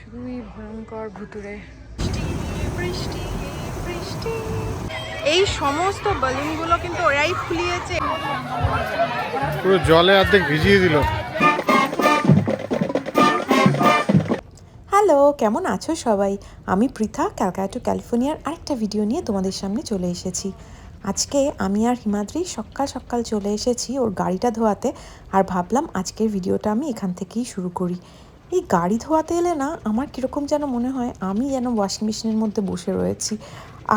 শুধুই ভয়ঙ্কর ভুতুরে বৃষ্টি বৃষ্টি এই সমস্ত বেলুনগুলো কিন্তু ওরাই ফুলিয়েছে। পুরো জলে অর্ধেক ভিজিয়ে দিল। হ্যালো কেমন আছো সবাই? আমি পৃথা ক্যালকাটা টু ক্যালিফোর্নিয়ার আরেকটা ভিডিও নিয়ে তোমাদের সামনে চলে এসেছি। আজকে আমি আর হিমাদ্রি সকাল সকাল চলে এসেছি ওর গাড়িটা ধোয়াতে আর ভাবলাম আজকের ভিডিওটা আমি এখান থেকেই শুরু করি। এই গাড়ি ধোয়াতে এলে না আমার কীরকম যেন মনে হয় আমি যেন ওয়াশিং মেশিনের মধ্যে বসে রয়েছি।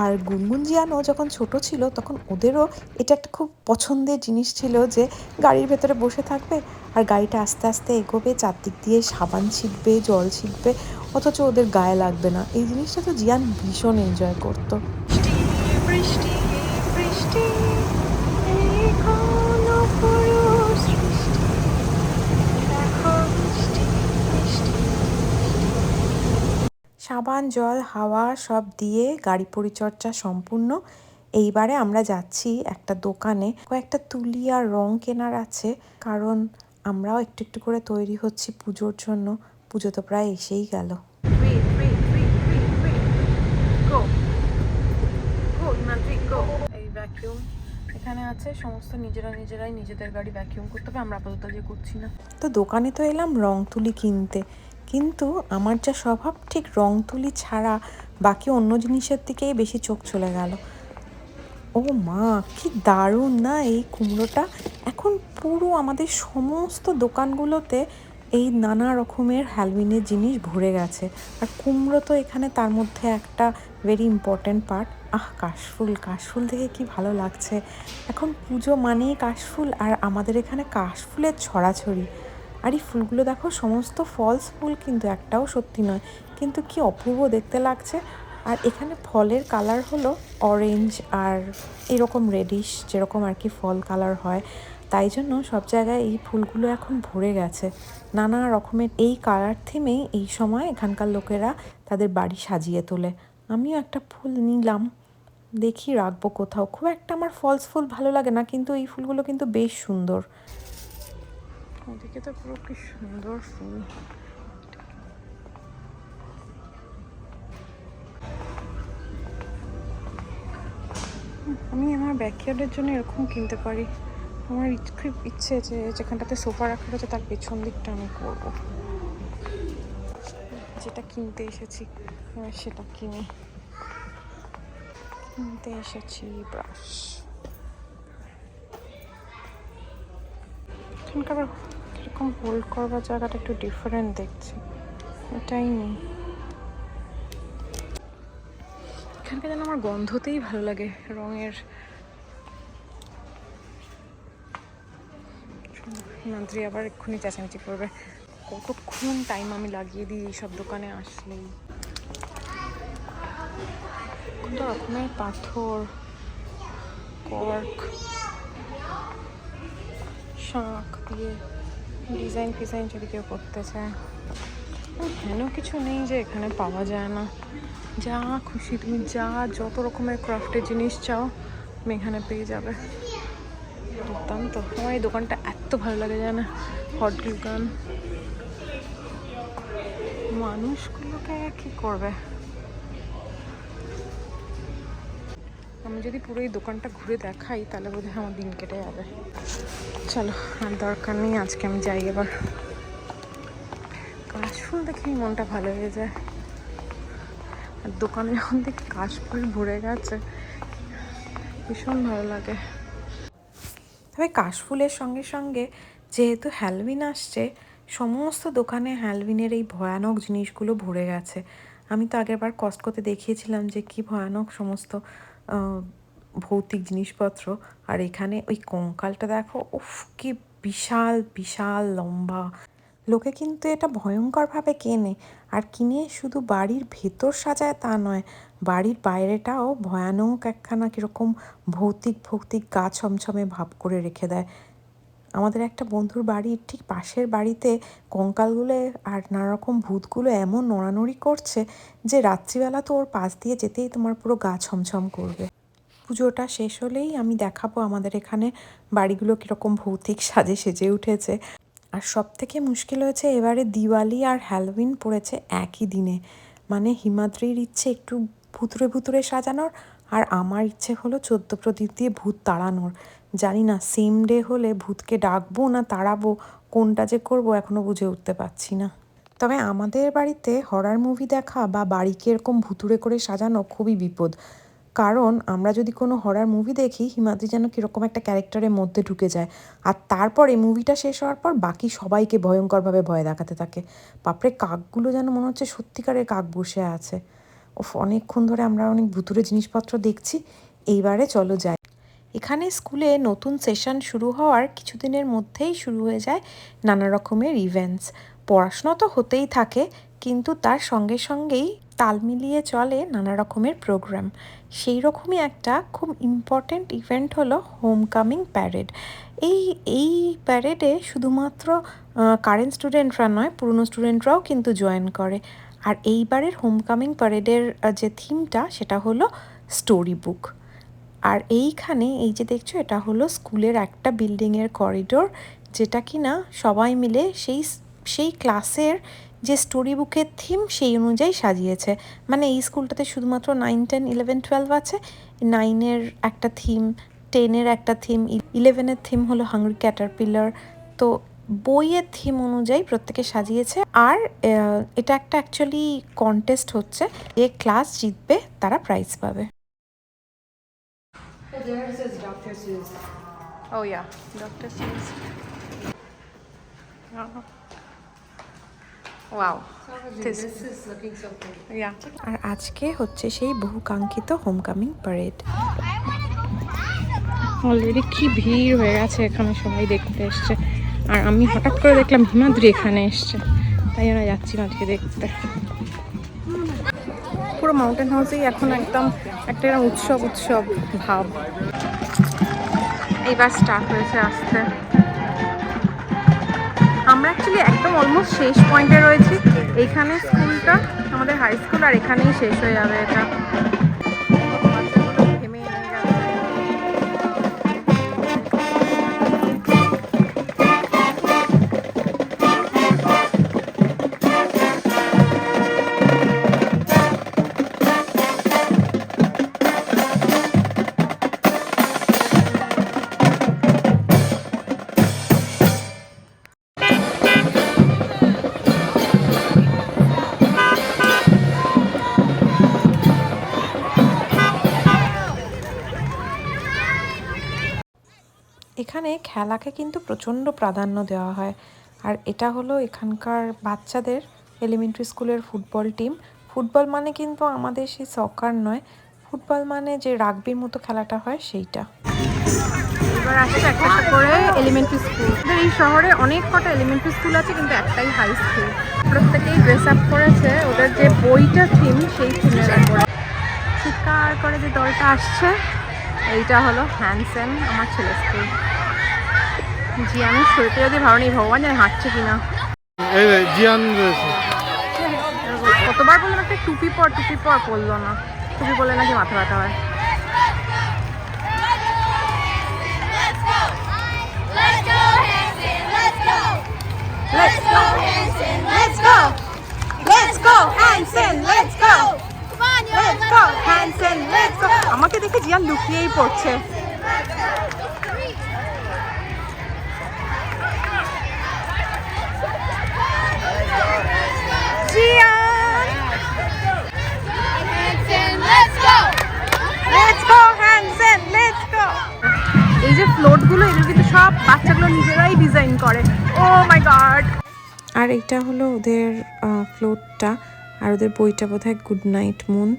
আর গুনগুন জিয়ানো যখন ছোট ছিল তখন ওদেরও এটা একটা খুব পছন্দের জিনিস ছিল যে গাড়ির ভেতরে বসে থাকবে আর গাড়িটা আস্তে আস্তে এগোবে, চারদিক দিয়ে সাবান ছিটবে, জল ছিটবে, অথচ ওদের গায়ে লাগবে না। এই জিনিসটা তো জিয়ান ভীষণ এনজয় করতো। বৃষ্টি বৃষ্টি এখনও পুরো সৃষ্টি দেখো বৃষ্টি বৃষ্টি সাবান জল হাওয়া সব দিয়ে গাড়ি পরিচর্যা সম্পূর্ণ। এইবারে আমরা যাচ্ছি একটা দোকানে। কয়েকটা তুলি আর রং কেনার আছে কারণ আমরাও একটু একটু করে তৈরি হচ্ছি পুজোর জন্য। পুজো তো প্রায় এসেই গেল। এখানে আছে সমস্ত নিজেরা নিজেরাই নিজেদের গাড়ি ভ্যাকিউম করতে হবে আমরা আপাতত যে করছি না। তো দোকানে তো এলাম রং তুলি কিনতে। কিন্তু আমার যা স্বভাব, ঠিক রং তুলি ছাড়া বাকি অন্য জিনিসের দিকেই বেশি চোখ চলে গেল। ও মা, কি দারুণ না এই কুমড়োটা? এখন পুরো আমাদের সমস্ত দোকানগুলোতে এই নানা রকমের হ্যালবিনের জিনিস ভরে গেছে। আর কুমড়ো তো এখানে তার মধ্যে একটা ভেরি ইম্পর্ট্যান্ট পার্ট আহ, কাশফুল কাশফুল দেখে কি ভালো লাগছে। এখন পুজো মানেই কাশফুল, আর আমাদের এখানে কাশফুলের ছড়াছড়ি। আর এই ফুলগুলো দেখো, সমস্ত ফলস ফুল কিন্তু একটাও সত্যি নয়। কিন্তু কি অপূর্ব দেখতে লাগছে। আর এখানে ফলের কালার হলো অরেঞ্জ আর এরকম রেডিশ যেরকম আর কি ফল কালার হয়। তাই জন্য সব জায়গায় এই ফুলগুলো এখন ভরে গেছে। নানা রকমের এই কালার থিমেই এই সময় এখানকার লোকেরা তাদের বাড়ি সাজিয়ে তোলে। আমিও একটা ফুল নিলাম। দেখি রাখব কোথাও। খুব একটা আমার ফলস ফুল ভালো লাগে না, কিন্তু এই ফুলগুলো কিন্তু বেশ সুন্দর। ওদিকে তো পুরো কি সুন্দর ফুল। আমি আমার ব্যাকইয়ার্ডের জন্য এরকম কিনতে পারি। আমার খুব ইচ্ছে যে যেখানটাতে সোফা রাখা রয়েছে, তার পেছন দিকটা আমি করব। যেটা কিনতে এসেছি সেটা কিনি। কিনতে এসেছি ব্রাশ এখানকার কীরকম হোল্ড করবার জায়গাটা একটু ডিফারেন্ট দেখছি। এটাই নেই। এখানকার যেন আমার গন্ধতেই ভালো লাগে, রঙের। মন্ত্রী আবার এক্ষুনি চেঁচামেচি করবে। কতক্ষণ টাইম আমি লাগিয়ে দিই এইসব দোকানে আসলেই? কত রকমের পাথর, কর্ক, শাঁখ দিয়ে ডিজাইন ফিজাইন যদি কেউ করতে চায়। হেন কিছু নেই যে এখানে পাওয়া যায় না। যা খুশি, তুমি যা, যত রকমের ক্রাফটের জিনিস চাও, তুমি এখানে পেয়ে যাবে। দুর্দান্ত। আমার এই দোকানটা এত ভালো লাগে জানে হট দোকান মানুষগুলোকে কী করবে? আমি যদি পুরো এই দোকানটা ঘুরে দেখাই, তাহলে বোধহয় আমার দিন কেটে যাবে। চলো, আর দরকার নেই, আজকে আমি যাই এবার। কাশফুল দেখেই মনটা ভালো হয়ে যায়। আর দোকানে যখন দেখি কাশফুল ভরে গেছে, ভীষণ ভালো লাগে। তবে কাশফুলের সঙ্গে সঙ্গে যেহেতু হ্যালবিন আসছে, সমস্ত দোকানে হ্যালভিনের এই ভয়ানক জিনিসগুলো ভরে গেছে। আমি তো আগেরবার কষ্ট করতে দেখিয়েছিলাম যে কি ভয়ানক সমস্ত ভৌতিক জিনিসপত্র। আর এখানে ওই কঙ্কালটা দেখো, উফ, কি বিশাল বিশাল লম্বা। লোকে কিন্তু এটা ভয়ঙ্করভাবে কেনে। আর কিনে শুধু বাড়ির ভেতর সাজায় তা নয়, বাড়ির বাইরেটাও ভয়ানক একখানা কীরকম ভৌতিক ভৌতিক গা ছমছমে ভাব করে রেখে দেয়। আমাদের একটা বন্ধুর বাড়ির ঠিক পাশের বাড়িতে কঙ্কালগুলো আর নানারকম ভূতগুলো এমন নড়ানড়ি করছে যে রাত্রিবেলা তো ওর পাশ দিয়ে যেতেই তোমার পুরো গা ছমছম করবে। পুজোটা শেষ হলেই আমি দেখাবো আমাদের এখানে বাড়িগুলো কীরকম ভৌতিক সাজে সেজে উঠেছে। আর সব থেকে মুশকিল হয়েছে এবারে দিওয়ালি আর হ্যালোউইন পড়েছে একই দিনে। মানে হিমাদ্রির ইচ্ছে একটু ভুতুরে ভুতুরে সাজানোর আর আমার ইচ্ছে হলো চোদ্দ প্রদীপ দিয়ে ভূত তাড়ানোর। জানি না সেম ডে হলে ভূতকে ডাকবো না তাড়াবো, কোনটা যে করব এখনও বুঝে উঠতে পারছি না। তবে আমাদের বাড়িতে হরার মুভি দেখা বা বাড়িকে এরকম ভুতুরে করে সাজানো খুবই বিপদ। কারণ আমরা যদি কোনো হরার মুভি দেখি, হিমাদ্রি যেন কীরকম একটা ক্যারেক্টারের মধ্যে ঢুকে যায়। আর তারপরে মুভিটা শেষ হওয়ার পর বাকি সবাইকে ভয়ঙ্করভাবে ভয় দেখাতে থাকে। বাপরে, কাকগুলো যেন মনে হচ্ছে সত্যিকারের কাক বসে আছে। অনেকক্ষণ ধরে আমরা অনেক ভুতুরে জিনিসপত্র দেখছি। এইবারে চলো যাই। এখানে স্কুলে নতুন সেশন শুরু হওয়ার কিছুদিনের মধ্যেই শুরু হয়ে যায় নানা রকমের ইভেন্টস পড়াশোনা তো হতেই থাকে, কিন্তু তার সঙ্গে সঙ্গেই তাল মিলিয়ে চলে নানা রকমের প্রোগ্রাম সেই রকমই একটা খুব ইম্পর্ট্যান্ট ইভেন্ট হলো হোমকামিং প্যারেড এই এই প্যারেডে শুধুমাত্র কারেন্ট স্টুডেন্টরা নয়, পুরনো স্টুডেন্টরাও কিন্তু জয়েন করে। আর এইবারের হোমকামিং প্যারেডের যে থিমটা সেটা হলো স্টোরি বুক আর এইখানে এই যে দেখছ, এটা হলো স্কুলের একটা বিল্ডিংয়ের করিডোর যেটা কি না সবাই মিলে সেই সেই ক্লাসের যে স্টোরি বুকের থিম সেই অনুযায়ী সাজিয়েছে। মানে এই স্কুলটাতে শুধুমাত্র নাইন টেন ইলেভেন টুয়েলভ আছে। নাইনের একটা থিম টেনের একটা থিম ইলেভেনের থিম হলো হাংরি ক্যাটারপিলার তো বইয়ের থিম অনুযায়ী প্রত্যেকে সাজিয়েছে। আর এটা একটা অ্যাকচুয়ালি কন্টেস্ট হচ্ছে। যে ক্লাস জিতবে, তারা প্রাইজ পাবে। Oh yeah, Dr. Seuss. Oh. Wow. This, is looking so pretty. Yeah. আর আজকে হচ্ছে সেই বহুকাঙ্ক্ষিত হোমকামিং প্যারেড অলরেডি কি ভিড় হয়ে গেছে এখানে সবাই দেখতে এসছে আর আমি হঠাৎ করে দেখলাম হিমাদ্রি এখানে এসছে তাই আমরা যাচ্ছি আজকে দেখতে পুরো মাউন্টেন হাউসেই এখন একদম একটা উৎসব উৎসব, ভাব। এইবার স্টার্ট হয়েছে আসতে। আমরা অ্যাকচুয়ালি একদম অলমোস্ট শেষ পয়েন্টে রয়েছি। এইখানে স্কুলটা আমাদের হাই স্কুল আর এখানেই শেষ হয়ে যাবে এটা। খেলাকে কিন্তু প্রচণ্ড প্রাধান্য দেওয়া হয়। আর এটা হলো এখানকার বাচ্চাদের এলিমেন্টারি স্কুলের ফুটবল টিম ফুটবল মানে কিন্তু আমাদের সেই সকার নয়। ফুটবল মানে যে রাগবির মতো খেলাটা হয় সেইটা। এবার আসছে একটা করে এলিমেন্টারি স্কুল এই শহরে অনেক কটা এলিমেন্টারি স্কুল আছে, কিন্তু একটাই হাই স্কুল প্রত্যেকেই ড্রেস আপ করেছে। ওদের যে বইটা থিম সেই থিমের উপরে। চিৎকার করে যে দলটা আসছে, এইটা হলো হ্যান্ডসেন আমার ছেলে স্কুল জি আমি শুরুতে যদি ভালো নেই ভগবান জানে হাঁটছে কিনা এই জিয়ান রয়েছে কতবার বললাম একটা টুপি পর টুপি পর পরলো না টুপি পরলে নাকি মাথা ব্যথা হয় Let's go! Let's go, Hanson! Let's go! Let's go, Hanson! Let's go! Come on, you Let's go, Hanson, let's go. আমাকে দেখে জিয়ান লুকিয়েই পড়ছে জিয়ান Hanson, let's go! Let's go Hansen let's go এই যে ফ্লোটগুলো এগুলো কিন্তু সব বাচ্চাগুলো নিজেরাই ডিজাইন করে। ও মাই গড আর এটা হলো ওদের ফ্লোটটা আর ওদের বইটা বোধ হয় গুড নাইট মুন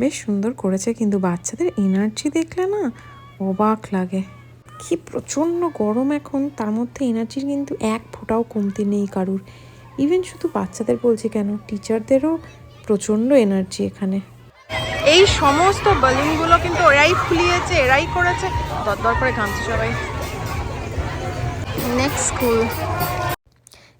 বেশ সুন্দর করেছে কিন্তু বাচ্চাদের এনার্জি দেখলে না অবাক লাগে। কি প্রচণ্ড গরম এখন তার মধ্যে এনার্জির কিন্তু এক ফোঁটাও কমতি নেই কারুর। ইভেন শুধু বাচ্চাদের বলছি কেন টিচারদেরও প্রচণ্ড এনার্জি এখানে। এই সমস্ত বেলুনগুলো কিন্তু এরাই ফুলিয়েছে এরাই করেছে। দরদর করে ঘামছে সবাই। নেক্সট স্কুল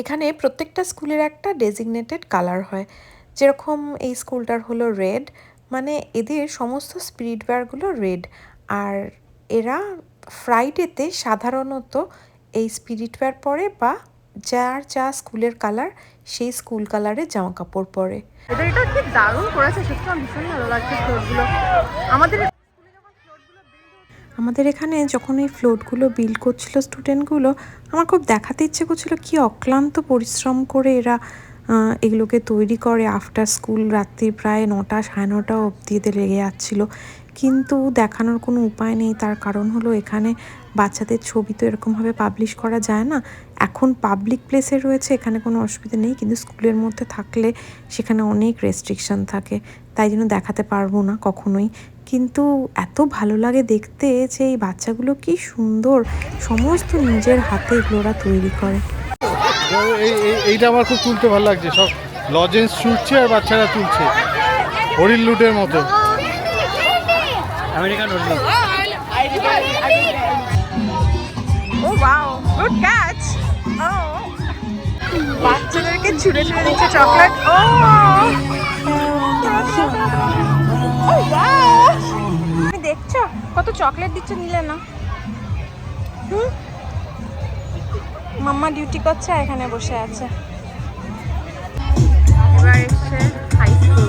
এখানে প্রত্যেকটা স্কুলের একটা ডেজিগনেটেড কালার হয়। যেরকম এই স্কুলটার হলো রেড মানে এদের সমস্ত স্পিরিট ওয়্যারগুলো রেড আর এরা ফ্রাইডেতে সাধারণত এই স্পিরিট ওয়্যার পরে বা যার যা স্কুলের কালার সেই স্কুল কালারের জামা কাপড় পরে। এটা কি দারুণ করেছে সত্যি আমার ভীষণ ভালো লাগছে ফ্লোরগুলো। আমাদের আমাদের এখানে যখন এই ফ্লোটগুলো বিল্ড করছিল স্টুডেন্টগুলো আমার খুব দেখাতে ইচ্ছে করছিল কি অক্লান্ত পরিশ্রম করে এরা এগুলোকে তৈরি করে। আফটার স্কুল রাত্রি প্রায় নটা সাড়ে নটা অবধি এদের লেগে যাচ্ছিল। কিন্তু দেখানোর কোনো উপায় নেই। তার কারণ হলো এখানে বাচ্চাদের ছবি তো এরকমভাবে পাবলিশ করা যায় না। এখন পাবলিক প্লেসে রয়েছে, এখানে কোনো অসুবিধা নেই। কিন্তু স্কুলের মধ্যে থাকলে সেখানে অনেক রেস্ট্রিকশন থাকে। তাই জন্য দেখাতে পারব না কখনোই। কিন্তু এত ভালো লাগে দেখতে যে এই বাচ্চাগুলো কি সুন্দর। সমস্ত নিজের হাতে এগুলো ওরা তৈরি করে। এই, এই- এইটা আমার খুব তুলতে ভালো লাগছে। সব লজেন্স ছুটছে আর বাচ্চারা তুলছে। হরিণ লুটের মতো। আমেরিকান হরিণ ও ওয়াও গুড ক্যাচ ও, বাচ্চাদেরকে ছুঁড়ে ছুঁড়ে দিচ্ছে চকলেট ও ও ওয়াও তুমি দেখছ? কত চকলেট দিচ্ছে নিলে না? হুম? মাম্মা ডিউটি করছে, এখানে বসে আছে। এবার এসছে হাই স্কুল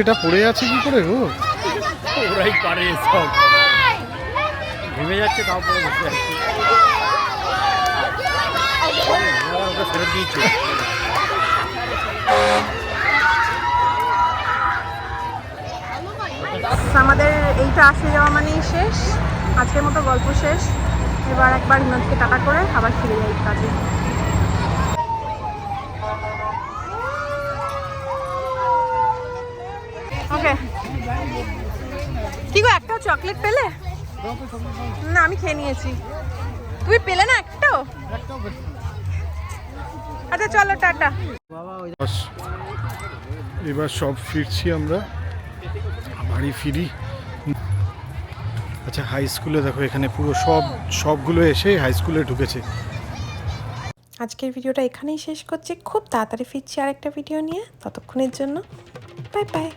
এটা পড়ে আছে কি করে গো? ওরাই পারে সব ঘেমে যাচ্ছে তাও পরে বসে ফেরত দিয়েছে আমাদের এইটা আসে যাওয়া মানেই শেষ। আজকের মতো গল্প শেষ। এবার একবার হিমাজকে টাটা করে আবার ফিরে যাই কাজে ওকে কি গো একটাও চকলেট পেলে? না আমি খেয়ে নিয়েছি। তুমি পেলে না একটাও? আচ্ছা চলো টাটা। এবার সব ফিরছি আমরা। বাড়ি ফিরি। আচ্ছা হাই স্কুলে দেখো এখানে পুরো সব সবগুলো এসে হাই স্কুলে ঢুকেছে। আজকের ভিডিওটা এখানেই শেষ করছি। খুব তাড়াতাড়ি ফিরছি আরেকটা ভিডিও নিয়ে। ততক্ষণের জন্য বাই বাই